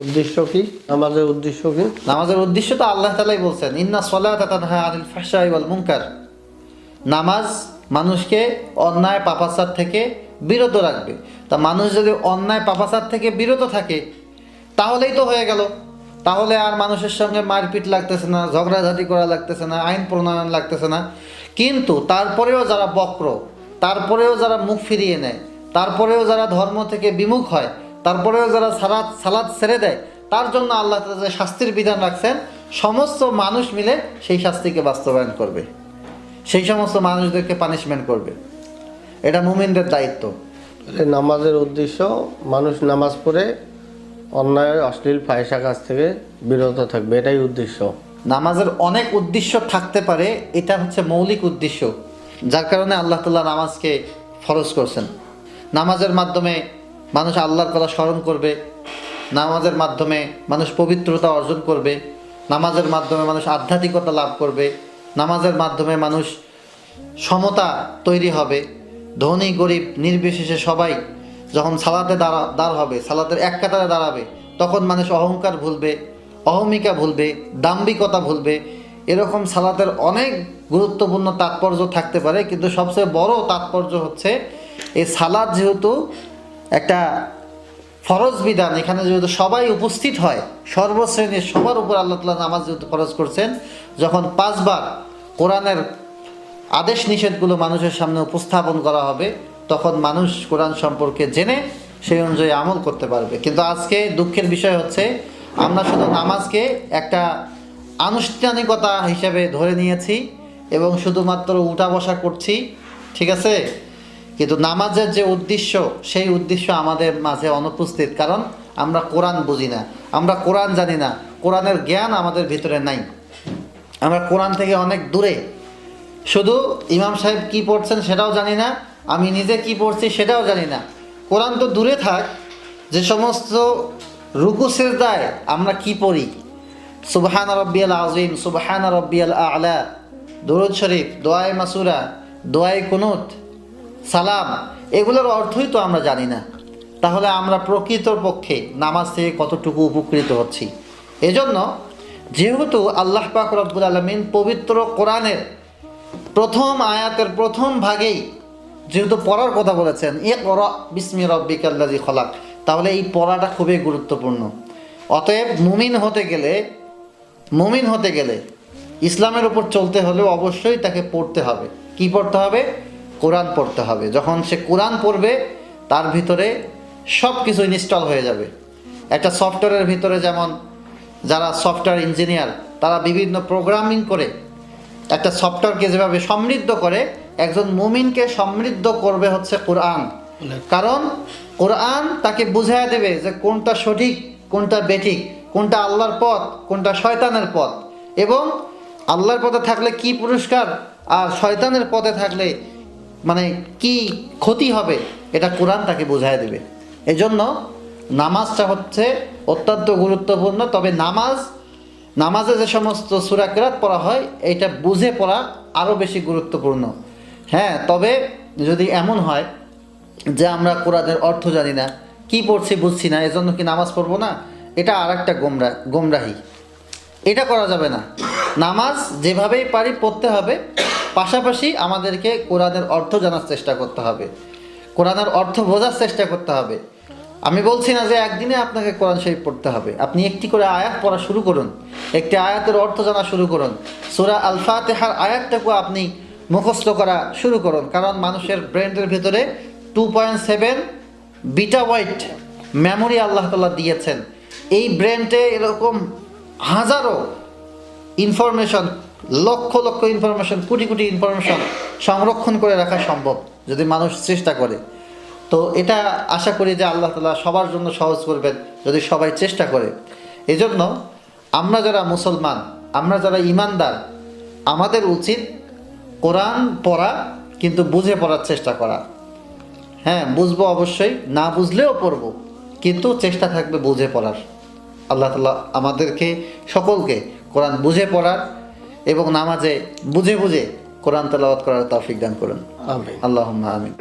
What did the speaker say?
উদ্দেশ্য কি? আমাদের উদ্দেশ্য কি? নামাজের উদ্দেশ্য তো আল্লাহ তালাই বলছেন, ইন্না সলাত তানহা আনিল ফাহশাই ওয়াল মুনকার। নামাজ মানুষকে অন্যায় পাপাচার থেকে বিরত রাখবে। তা মানুষ যদি অন্যায় পাপাচার থেকে বিরত থাকে, তাহলেই তো হয়ে গেল। তাহলে আর মানুষের সঙ্গে মারপিট লাগতেছে না, ঝগড়াঝাটি করা লাগতেছে না, আইন প্রণয়ন লাগতেছে না। কিন্তু তারপরেও যারা বক্র, তারপরেও যারা মুখ ফিরিয়ে নেয়, তারপরেও যারা ধর্ম থেকে বিমুখ হয় তারপরেও যারা সালাদ সালাদ ছেড়ে দেয় তার জন্য আল্লাহ তাআলা যে শাস্তির বিধান রাখছেন সমস্ত মানুষ মিলে সেই শাস্তিকে বাস্তবায়ন করবে। সেই সমস্ত মানুষদেরকে পানিশমেন্ট করবে। এটা মুমিনদের দায়িত্ব। নামাজের উদ্দেশ্য মানুষ নামাজ পড়ে অন্যায় অশ্লীল ফায়সা কাজ থেকে বিরত থাকবে এটাই উদ্দেশ্য। নামাজের অনেক উদ্দেশ্য থাকতে পারে এটা হচ্ছে মৌলিক উদ্দেশ্য। যার কারণে আল্লাহ তাল্লাহ নামাজকে ফরজ করছেন। নামাজের মাধ্যমে মানুষ আল্লাহর কথা স্মরণ করবে, নামাজের মাধ্যমে মানুষ পবিত্রতা অর্জন করবে, নামাজের মাধ্যমে মানুষ আধ্যাত্মিকতা লাভ করবে, নামাজের মাধ্যমে মানুষ সমতা তৈরি হবে। ধনী, গরিব, নির্বিশেষে সবাই যখন সালাতে দাঁড়া, দাঁড় হবে, সালাতের এক কাতারে দাঁড়াবে, তখন মানুষ অহংকার ভুলবে, অহমিকা ভুলবে দাম্বিকতা ভুলবে। এরকম সালাতের অনেক গুরুত্বপূর্ণ তাৎপর্য থাকতে পারে, কিন্তু সবচেয়ে বড় তাৎপর্য হচ্ছে, এই সালাদ যেহেতু একটা ফরজ বিধান, এখানে যেহেতু সবাই উপস্থিত হয়, সর্বশ্রেণীর সবার উপর আল্লাহ তালা নামাজ যেহেতু ফরজ করছেন, যখন পাঁচবার কোরআনের আদেশ নিষেধগুলো মানুষের সামনে উপস্থাপন করা হবে, তখন মানুষ কোরআন সম্পর্কে জেনে সেই অনুযায়ী আমল করতে পারবে। কিন্তু আজকে দুঃখের বিষয় হচ্ছে, আমরা শুধু নামাজকে একটা আনুষ্ঠানিকতা হিসেবে ধরে নিয়েছি এবং শুধুমাত্র উঠা বসা করছি, ঠিক আছে? কিন্তু নামাজের যে উদ্দেশ্য, সেই উদ্দেশ্য আমাদের মাঝে অনুপস্থিত। কারণ আমরা কোরআন বুঝি না, আমরা কোরআন জানি না, কোরআনের জ্ঞান আমাদের ভিতরে নাই। আমরা কোরআন থেকে অনেক দূরে। শুধু ইমাম সাহেব কি পড়ছেন সেটাও জানি না, আমি নিজে কি পড়ছি সেটাও জানি না। কোরআন তো দূরে থাক, যে সমস্ত রুকু সেজদায় আমরা কি পড়ি? সুবহান রব্বিয়াল আজিম সুবহান রব্বিয়াল আলা। দরুদ শরীফ দোয়াই মাসুরা দোয়াই কুনুত। সালাম, এগুলোর অর্থই তো আমরা জানি না। তাহলে আমরা প্রকৃত পক্ষে নামাজ থেকে কতটুকু উপকৃত হচ্ছি? এজন্য যেহেতু আল্লাহ পাক রব্বুল আলমিন পবিত্র কোরআনের প্রথম আয়াতের প্রথম ভাগেই যেহেতু পড়ার কথা বলেছেন এ কর বিস্মি রব্বিকাল্লাজি খলাক, তাহলে এই পড়াটা খুবই গুরুত্বপূর্ণ। অতএব মুমিন হতে গেলে, মুমিন হতে গেলে ইসলামের উপর চলতে হলে অবশ্যই তাকে পড়তে হবে। কি পড়তে হবে? কোরআন পড়তে হবে। যখন সে কোরআন পড়বে তার ভিতরে সব কিছু ইনস্টল হয়ে যাবে। একটা সফটওয়্যারের ভিতরে যেমন যারা সফটওয়্যার ইঞ্জিনিয়ার তারা বিভিন্ন প্রোগ্রামিং করে একটা সফটওয়্যারকে যেভাবে সমৃদ্ধ করে একজন মুমিনকে সমৃদ্ধ করবে হচ্ছে কোরআন। কারণ কোরআন তাকে বুঝাই দেবে যে কোনটা সঠিক কোনটা বেঠিক কোনটা আল্লাহর পথ কোনটা শয়তানের পথ। এবং আল্লাহর পথে থাকলে কি পুরস্কার আর শয়তানের পথে থাকলে মানে কি ক্ষতি হবে এটা কোরআন তাকে বুঝাই দেবে। এজন্য নামাজটা হচ্ছে অত্যন্ত গুরুত্বপূর্ণ, তবে নামাজ, নামাজে যে সমস্ত সুরাকেরাত পড়া হয়, এটা বুঝে পড়া আরও বেশি গুরুত্বপূর্ণ। হ্যাঁ তবে যদি এমন হয় যে আমরা কোরআনের অর্থ জানি না, কি পড়ছি বুঝছি না, এজন্য কি নামাজ পড়ব না? এটা আর একটা গোমরা, গোমরাহি। এটা করা যাবে না। নামাজ যেভাবেই পারি পড়তে হবে পাশাপাশি আমাদেরকে কোরআনের অর্থ জানার চেষ্টা করতে হবে। কোরআনের অর্থ বোঝার চেষ্টা করতে হবে। আমি বলছি না যে একদিনে আপনাকে কোরআন শরীফ পড়তে হবে। আপনি একটি করে আয়াত পড়া শুরু করুন। একটি আয়াতের অর্থ জানা শুরু করুন। সুরা আলফা তেহার আয়াতটাকে আপনি মুখস্থ করা শুরু করুন। কারণ মানুষের ব্রেনের ভিতরে two point seven petabyte memory Allah তাল্লাহ দিয়েছেন। এই ব্রেনটে এরকম হাজারো information lakh lakh information crore crore information সংরক্ষণ করে রাখা সম্ভব, যদি মানুষ চেষ্টা করে। তো এটা আশা করি যে আল্লাহ তালা সবার জন্য সহজ করবেন, যদি সবাই চেষ্টা করে। এজন্য আমরা যারা মুসলমান, আমরা যারা ইমানদার, আমাদের উচিত কোরআন পড়া, কিন্তু বুঝে পড়ার চেষ্টা করা। হ্যাঁ বুঝব অবশ্যই, না বুঝলেও পড়ব, কিন্তু চেষ্টা থাকবে বুঝে পড়ার। আল্লাহ তালা আমাদেরকে, সকলকে কোরআন বুঝে পড়ার এবং নামাজে বুঝে বুঝে কোরআন তেলাওয়াত করার তৌফিক দান করুন। আল্লাহ আমিন।